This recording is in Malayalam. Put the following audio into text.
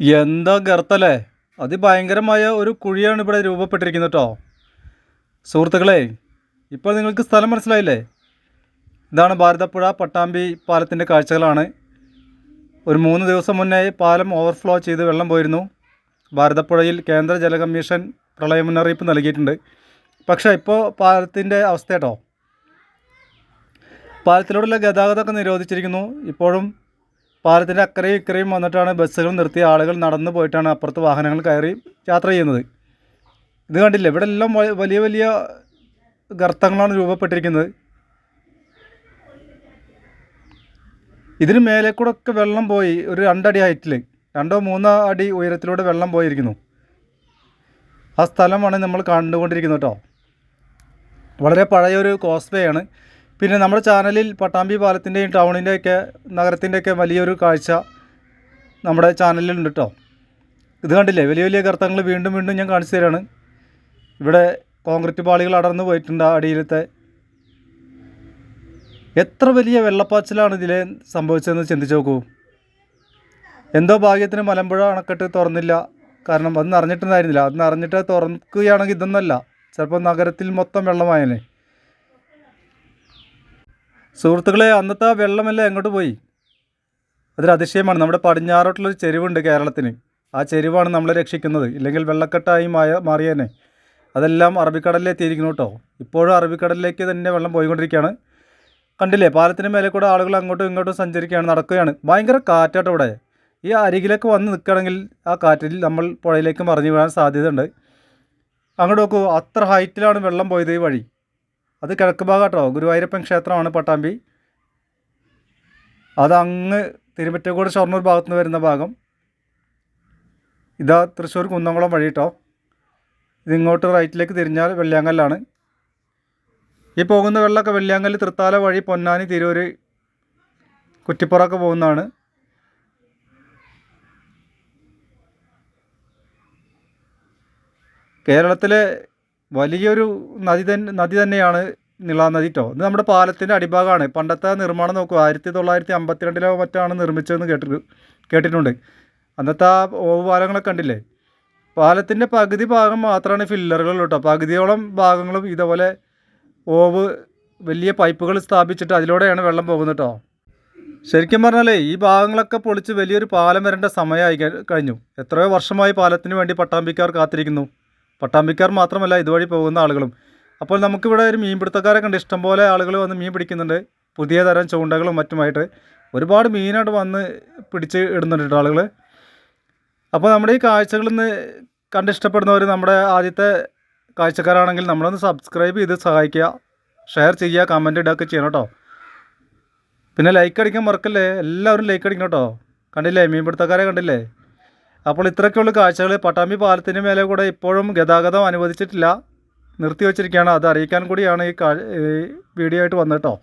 എന്താ ഗർത്തല്ലേ അതിഭയങ്കരമായ ഒരു കുഴിയാണ് ഇവിടെ രൂപപ്പെട്ടിരിക്കുന്നത് കേട്ടോ സുഹൃത്തുക്കളെ ഇപ്പോൾ നിങ്ങൾക്ക് സ്ഥലം മനസ്സിലായില്ലേ? ഇതാണ് ഭാരതപ്പുഴ പട്ടാമ്പി പാലത്തിന്റെ കാഴ്ചകളാണ്. ഒരു മൂന്ന് ദിവസം മുന്നേ പാലം ഓവർഫ്ലോ ചെയ്ത് വെള്ളം പോയിരുന്നു. ഭാരതപ്പുഴയിൽ കേന്ദ്ര ജല കമ്മീഷൻ പ്രളയ മുന്നറിയിപ്പ് നൽകിയിട്ടുണ്ട്. പക്ഷേ ഇപ്പോൾ പാലത്തിന്റെ അവസ്ഥ കേട്ടോ പാലത്തിലൂടെയുള്ള ഗതാഗതമൊക്കെ നിരോധിച്ചിരിക്കുന്നു. ഇപ്പോഴും പാലത്തിന്റെ അക്കരയും ഇക്കരയും വന്നിട്ടാണ് ബസ്സുകൾ നിർത്തി ആളുകൾ നടന്നു പോയിട്ടാണ് അപ്പുറത്ത് വാഹനങ്ങൾ കയറി യാത്ര ചെയ്യുന്നത്. ഇത് കണ്ടില്ലേ? ഇവിടെ എല്ലാം വലിയ വലിയ ഗർത്തങ്ങളാണ് രൂപപ്പെട്ടിരിക്കുന്നത്. ഇതിന് മേലെ കൂടെ ഒക്കെ വെള്ളം പോയി ഒരു രണ്ടടി ഹൈറ്റിൽ രണ്ടോ മൂന്നോ അടി ഉയരത്തിലൂടെ വെള്ളം പോയിരിക്കുന്നു. ആ സ്ഥലമാണ് നമ്മൾ കണ്ടുകൊണ്ടിരിക്കുന്നത് കേട്ടോ. വളരെ പഴയൊരു കോസ്വേ ആണ്. പിന്നെ നമ്മുടെ ചാനലിൽ പട്ടാമ്പി പാലത്തിന്റെയും ടൗണിന്റെയൊക്കെ നഗരത്തിന്റെയൊക്കെ വലിയൊരു കാഴ്ച നമ്മുടെ ചാനലിലുണ്ട് കേട്ടോ ഇത് കണ്ടില്ലേ? വലിയ വലിയ ഗർത്തങ്ങൾ വീണ്ടും വീണ്ടും ഞാൻ കാണിച്ചു തരാണ്. ഇവിടെ കോൺക്രീറ്റ് പാളികൾ അടർന്നു പോയിട്ടുണ്ട് അടിയിലത്തെ. എത്ര വലിയ വെള്ളപ്പാച്ചിലാണ് ഇതിലെ സംഭവിച്ചതെന്ന് ചിന്തിച്ച് നോക്കൂ. എന്തോ ഭാഗ്യത്തിന് മലമ്പുഴ അണക്കെട്ട് തുറന്നില്ല. കാരണം അത് നിറഞ്ഞിട്ടുണ്ടായിരുന്നില്ല അത് നിറഞ്ഞിട്ട് തുറക്കുകയാണെങ്കിൽ ഇതൊന്നല്ല ചിലപ്പോൾ നഗരത്തിൽ മൊത്തം വെള്ളമായേനെ. സുഹൃത്തുക്കളെ അന്നത്തെ ആ വെള്ളമെല്ലാം എങ്ങോട്ട് പോയി? അതൊരു അതിശയമാണ്. നമ്മുടെ പടിഞ്ഞാറോട്ടുള്ളൊരു ചെരുവുണ്ട് കേരളത്തിന്. ആ ചെരുവാണ് നമ്മളെ രക്ഷിക്കുന്നത്. ഇല്ലെങ്കിൽ വെള്ളക്കെട്ടായി മായ മാറിയേനെ. അതെല്ലാം അറബിക്കടലിൽ എത്തിയിരിക്കുന്നു കേട്ടോ. ഇപ്പോഴും അറബിക്കടലിലേക്ക് തന്നെ വെള്ളം പോയിക്കൊണ്ടിരിക്കുകയാണ്. കണ്ടില്ലേ പാലത്തിന് മേലെ കൂടെ ആളുകൾ അങ്ങോട്ടും ഇങ്ങോട്ടും സഞ്ചരിക്കുകയാണ് നടക്കുകയാണ്. ഭയങ്കര കാറ്റാട്ടോ ഇവിടെ. ഈ അരികിലേക്ക് വന്ന് നിൽക്കുകയാണെങ്കിൽ ആ കാറ്റിൽ നമ്മൾ പുഴയിലേക്ക് മറിഞ്ഞു വീഴാൻ സാധ്യതയുണ്ട്. അങ്ങോട്ട് നോക്കൂ അത്ര ഹൈറ്റിലാണ് വെള്ളം പോയത് ഈ വഴി. അത് കിഴക്ക് ഭാഗം കേട്ടോ ഗുരുവായൂരപ്പൻ ക്ഷേത്രമാണ് പട്ടാമ്പി. അത് അങ്ങ് തിരുമറ്റക്കോട് ഷൊർണൂർ ഭാഗത്ത് നിന്ന് വരുന്ന ഭാഗം. ഇതാ തൃശ്ശൂർ കുന്നംകുളം വഴി കേട്ടോ ഇതിങ്ങോട്ട് റൈറ്റിലേക്ക് തിരിഞ്ഞാൽ വെള്ളിയാങ്കല്ലാണ്. ഈ പോകുന്ന വെള്ളമൊക്കെ വെള്ളിയാങ്കല്ല് തൃത്താല വഴി പൊന്നാനി തിരൂർ കുറ്റിപ്പുറമൊക്കെ പോകുന്നതാണ്. കേരളത്തിലെ വലിയൊരു നദി തന്നെ നദി തന്നെയാണ് നിളാനദി കേട്ടോ ഇത് നമ്മുടെ പാലത്തിന്റെ അടിഭാഗമാണ് പണ്ടത്തെ നിർമ്മാണം നോക്കുക ആയിരത്തി തൊള്ളായിരത്തി അമ്പത്തിരണ്ടിലോ മറ്റാണ് നിർമ്മിച്ചതെന്ന് കേട്ടിട്ട് കേട്ടിട്ടുണ്ട്. അന്നത്തെ ആ ഓവ് പാലങ്ങളൊക്കെ കണ്ടില്ലേ? പാലത്തിന്റെ പകുതി ഭാഗം മാത്രമാണ് ഫില്ലറുകൾ കേട്ടോ പകുതിയോളം ഭാഗങ്ങളും ഇതേപോലെ ഓവ് വലിയ പൈപ്പുകൾ സ്ഥാപിച്ചിട്ട് അതിലൂടെയാണ് വെള്ളം പോകുന്നത് കേട്ടോ ശരിക്കും പറഞ്ഞാൽ ഈ ഭാഗങ്ങളൊക്കെ പൊളിച്ച് വലിയൊരു പാലം വരേണ്ട സമയമായി കഴി- കഴിഞ്ഞു. എത്രയോ വർഷമായി പാലത്തിന് വേണ്ടി പട്ടാമ്പിക്കാർ കാത്തിരിക്കുന്നു. പട്ടാമ്പിക്കാർ മാത്രമല്ല ഇതുവഴി പോകുന്ന ആളുകളും. അപ്പോൾ നമുക്കിവിടെ ഒരു മീൻപിടുത്തക്കാരെ കണ്ട് ഇഷ്ടംപോലെ ആളുകൾ വന്ന് മീൻ പിടിക്കുന്നുണ്ട്. പുതിയ തരം ചൂണ്ടകളും മറ്റുമായിട്ട്. ഒരുപാട് മീനായിട്ട് വന്ന് പിടിച്ച് ഇടുന്നുണ്ട് ആളുകൾ അപ്പോൾ നമ്മുടെ ഈ കാഴ്ചകളിൽ നിന്ന് കണ്ടിഷ്ടപ്പെടുന്നവർ നമ്മുടെ ആദ്യത്തെ കാഴ്ചക്കാരാണെങ്കിൽ നമ്മളൊന്ന് സബ്സ്ക്രൈബ് ചെയ്ത് സഹായിക്കുക. ഷെയർ ചെയ്യുക കമന്റ് ഇടുകയൊക്കെ ചെയ്യണം കേട്ടോ പിന്നെ ലൈക്ക് അടിക്കാൻ മറക്കല്ലേ? എല്ലാവരും ലൈക്ക് അടിക്കണം കേട്ടോ കണ്ടില്ലേ? മീൻപിടുത്തക്കാരെ കണ്ടില്ലേ? അപ്പോൾ ഇത്രയൊക്കെയുള്ള കാഴ്ചകൾ. പട്ടാമ്പി പാലത്തിന് മേലെ കൂടെ ഇപ്പോഴും ഗതാഗതം അനുവദിച്ചിട്ടില്ല. നിർത്തി വച്ചിരിക്കുകയാണ് അത് അറിയിക്കാൻ കൂടിയാണ് ഈ വീഡിയോ ആയിട്ട് വന്നത് കേട്ടോ.